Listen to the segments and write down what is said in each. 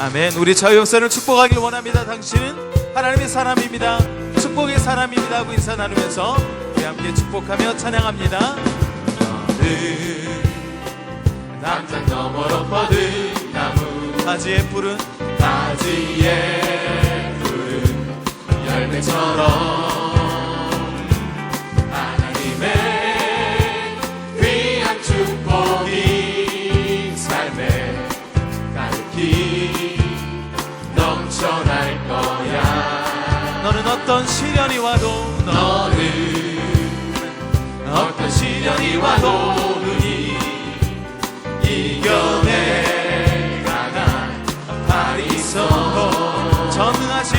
아멘. 우리 자유역사를 축복하길 원합니다. 당신은 하나님의 사람입니다. 축복의 사람입니다. 하고 인사 나누면서 우리 함께 축복하며 찬양합니다. 너는 담장 너머로 뻗은 나무 가지의 푸른 가지에 푸른 열매처럼 너는 어떤 시련이 와도 너 너는 어떤 시련이 와도 눈이 이겨내. 강한 팔이 있어. 전능하신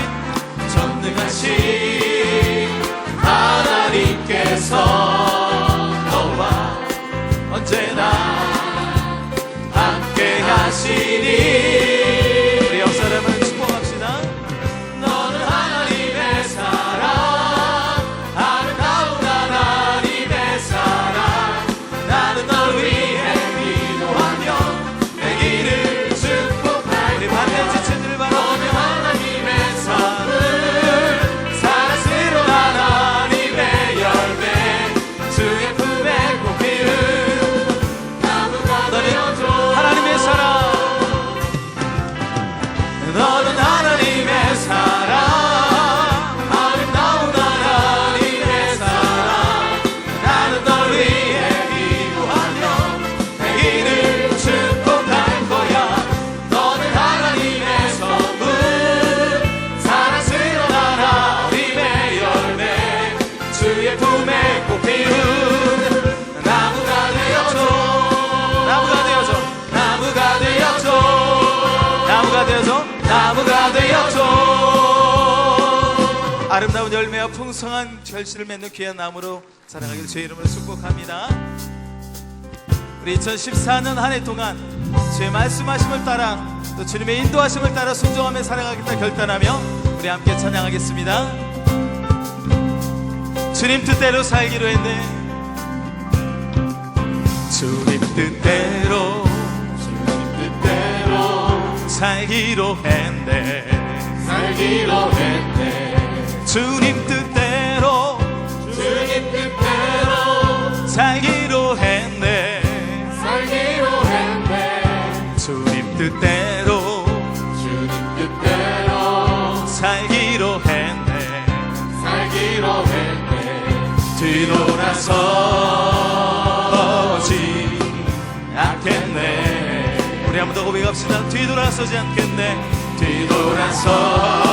전능하신 하나님께서 너와 언제나 아름다운 열매와 풍성한 결실을 맺는 귀한 나무로 자라가길 주의 이름으로 축복합니다. 우리 2014년 한 해 동안 주의 말씀하심을 따라 또 주님의 인도하심을 따라 순종하며 살아가겠다 결단하며 우리 함께 찬양하겠습니다. 주님 뜻대로 살기로 했네. 주님 뜻대로 뜻대로 살기로 했네. 살기로 했네 주님 뜻대로 주님 뜻대로 살기로 했네. 살기로 했네. 주님 뜻대로 주님 뜻대로 살기로 했네. 살기로 했네. 뒤돌아서지 않겠네. 우리 한 번 더 고백합시다. 뒤돌아서지 않겠네. 뒤돌아서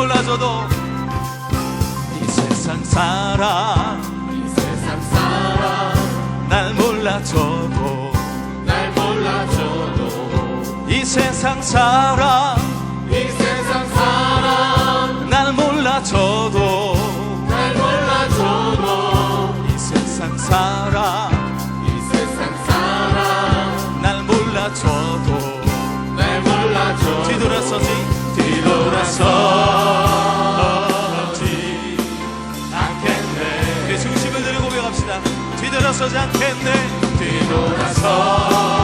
몰라줘도 이 세상 사람 이 세상 사람 날 몰라줘도 날 몰라줘도 이 세상 사람 않겠네. 뒤돌아서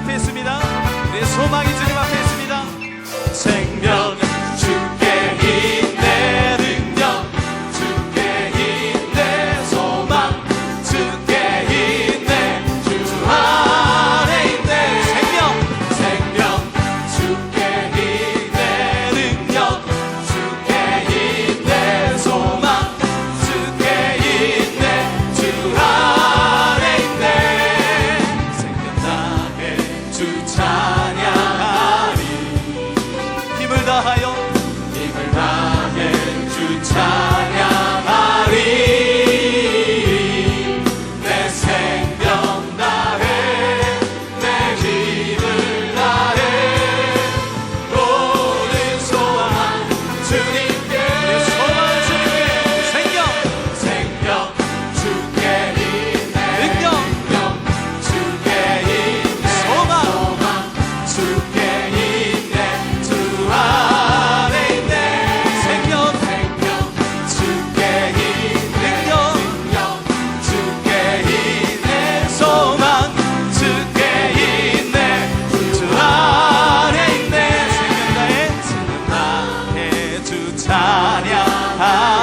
앞에 있습니다. 내 소망이 주님 찬양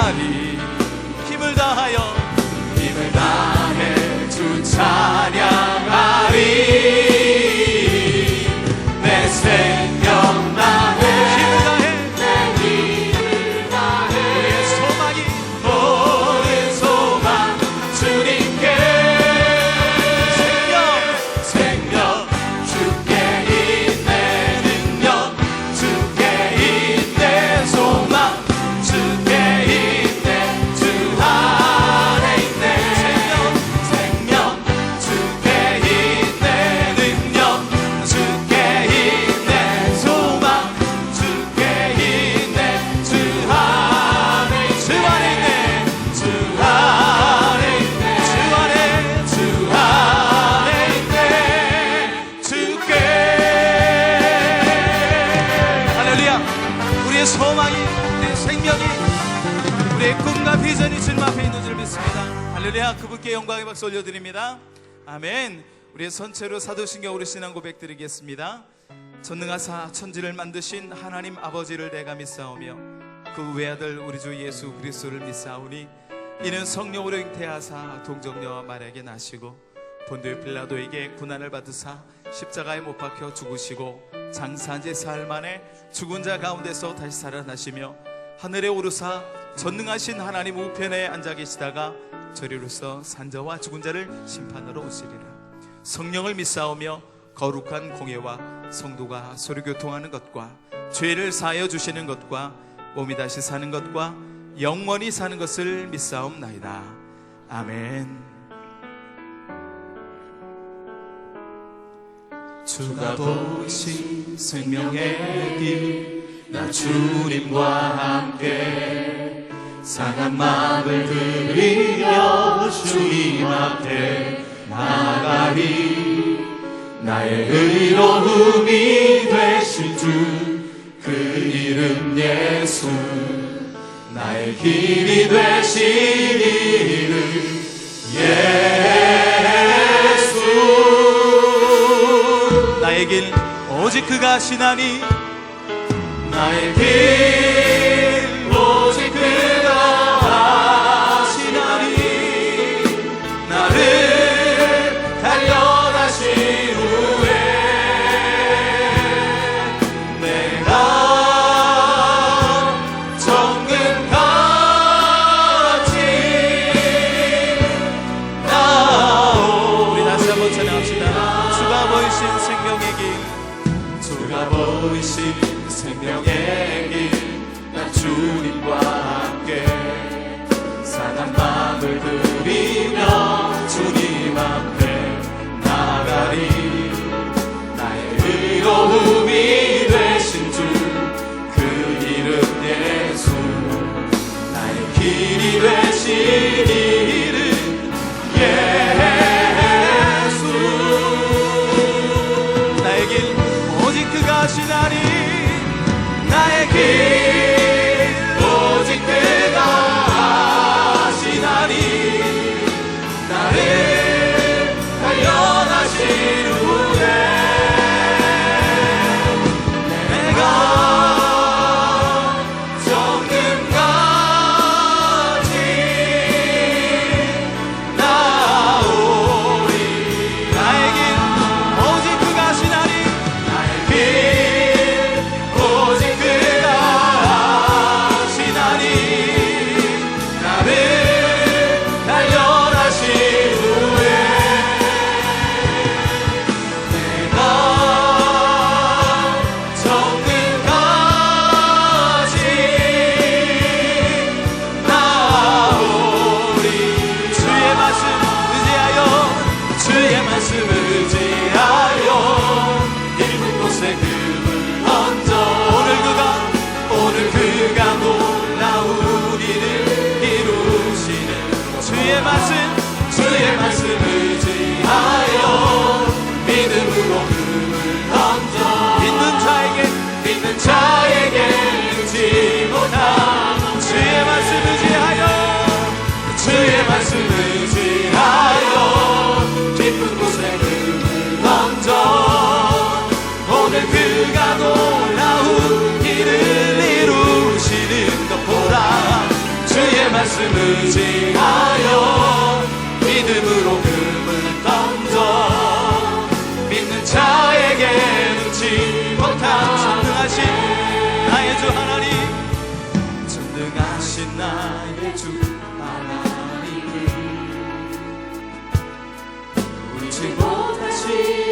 우리의 선체로 사도신경 우리 신앙 고백 드리겠습니다. 전능하사 천지를 만드신 하나님 아버지를 내가 믿사오며 그 외아들 우리 주 예수 그리스도를 믿사오니 이는 성령으로 잉태하사 동정녀와 마리에게 나시고 본드 빌라도에게 고난을 받으사 십자가에 못 박혀 죽으시고 장사제 사흘 만에 죽은 자 가운데서 다시 살아나시며 하늘에 오르사 전능하신 하나님 우편에 앉아 계시다가 저리로서 산자와 죽은 자를 심판으로 오시리라. 성령을 믿사오며 거룩한 공예와 성도가 소리 교통하는 것과 죄를 사하여 주시는 것과 몸이 다시 사는 것과 영원히 사는 것을 믿사옵나이다. 아멘. 주가 보이신 생명의 길 나 주님과 함께 상한 마음을 들이며 주님 앞에 나가리. 나의 의로움이 되신 주그 이름 예수. 나의 길이 되신 이름 예수. 나의 길 오직 그가 하시나니. 나의 길 보이신 생명의 길 나 주님과 말씀 의지하여 믿음으로 금을 던져. 믿는 자에게 눈치 못한 전능하신 나의 주 하나님. 전능하신 나의 주 하나님을 울지 못하시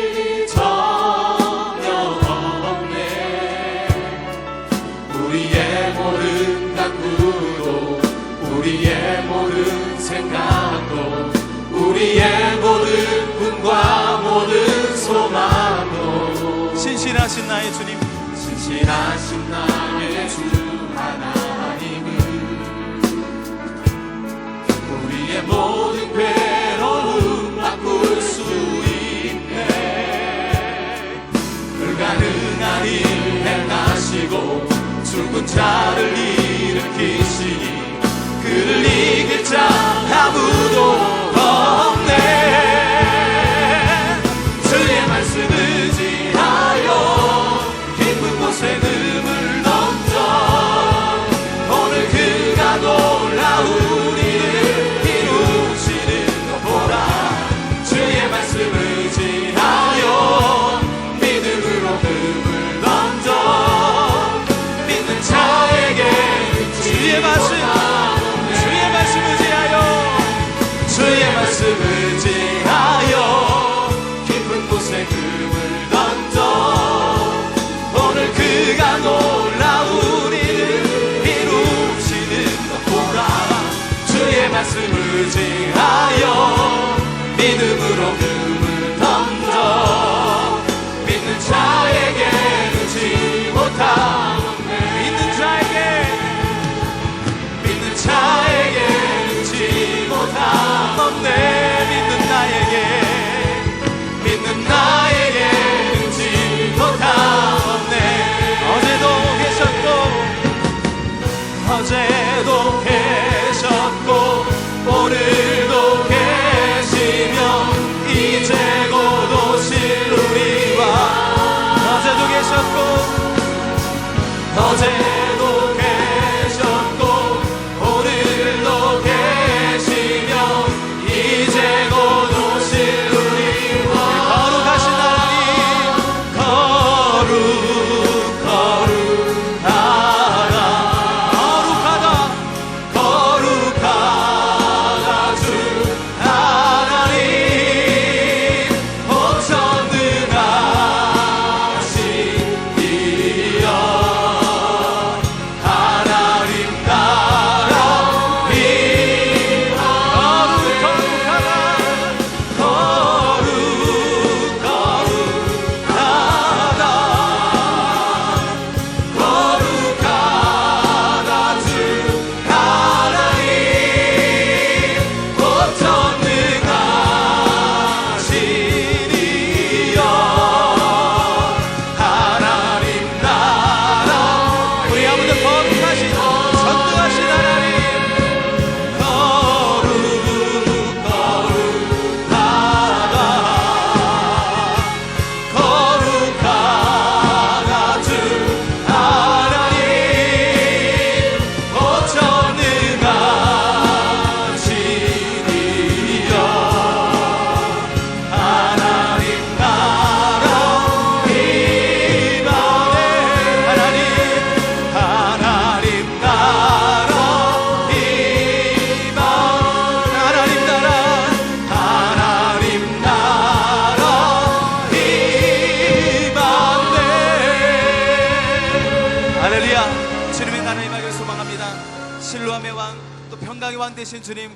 신실하신 나의 주 하나님은 우리의 모든 괴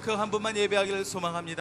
그 한 분만 예배하기를 소망합니다.